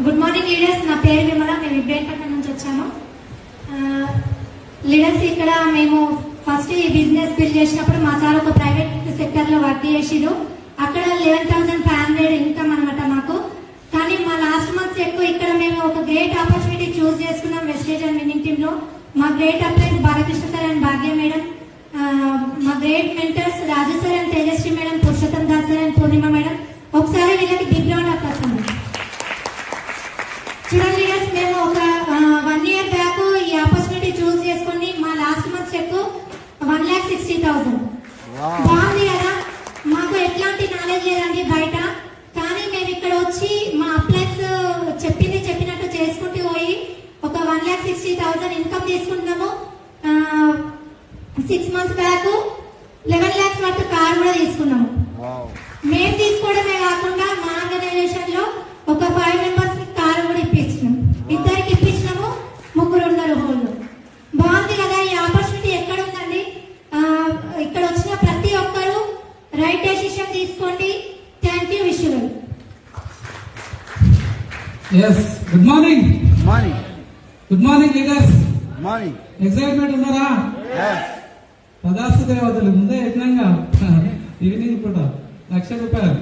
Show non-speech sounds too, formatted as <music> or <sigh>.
Good morning leaders నా పేరు విమల. మేము ఇబ్రాహీంపట్నం నుంచి వచ్చాము. లీడర్స్ ఇక్కడ మేము ఫస్ట్ ఈ బిజినెస్ బిల్డ్ చేసినప్పుడు మా సార్ ఒక ప్రైవేట్ సెక్టర్లో వర్క్ చేసిడు అక్కడ eleven thousand five hundred income అనమాట మాకు. కానీ మా లాస్ట్ మంత్ ఎక్కువ ఇక్కడ మేము ఒక గ్రేట్ ఆపర్చునిటీ చూస్ చేసుకున్నాం వెస్టేజ్ అండ్ విన్నింగ్ టీమ్లో. మా great uplines Balakrishna sir and Bhagya madam మా great mentors Raju sir and Tejaswi madam Purushottam Das sir and Purnima madam ఒకసారి వీళ్ళకి బిగ్ రౌండ్ అప్ చూడండి guys, మేము ఒక వన్ ఇయర్ బ్యాక్ ఈ ఆపర్చునిటీ చూస్ చేసుకుని మా last month cheque one lakh sixty thousand బాగుంది కదా? మాకు ఎట్లాంటి నాలెడ్జ్ లేదండి బయట. కానీ మేము ఇక్కడ వచ్చి మా అప్లైన్స్ చెప్పింది చెప్పినట్టు చేసుకుంటూ పోయి ఒక one lakh sixty thousand income తీసుకుంటున్నాము. Six months back eleven lakhs వరకు కార్ కూడా తీసుకున్నాము. మేము తీసుకోవడమే కాకుండా మా ఆర్గనైజేషన్లో ఒక ఫైవ్ మెంబర్స్కి కారు కూడా ఇప్పించినాం ఇద్దరికి ఇప్పించినాము ముగ్గురు ఉన్నారు హోళ్ళు బాగుంది కదా ఈ ఆపర్చునిటీ ఎక్కడ ఉందండి ఆ, ఇక్కడ వచ్చిన ప్రతి ఒక్కరు డెసిషన్ తీసుకోండి. Thank you visual yes good morning Money, good morning leaders money, excitement ఉన్నారా? Yes. పదార్థ దేవతలు ముందే యజ్ఞంగా. <laughs> ఈవినింగ్ పూట లక్ష రూపాయలు.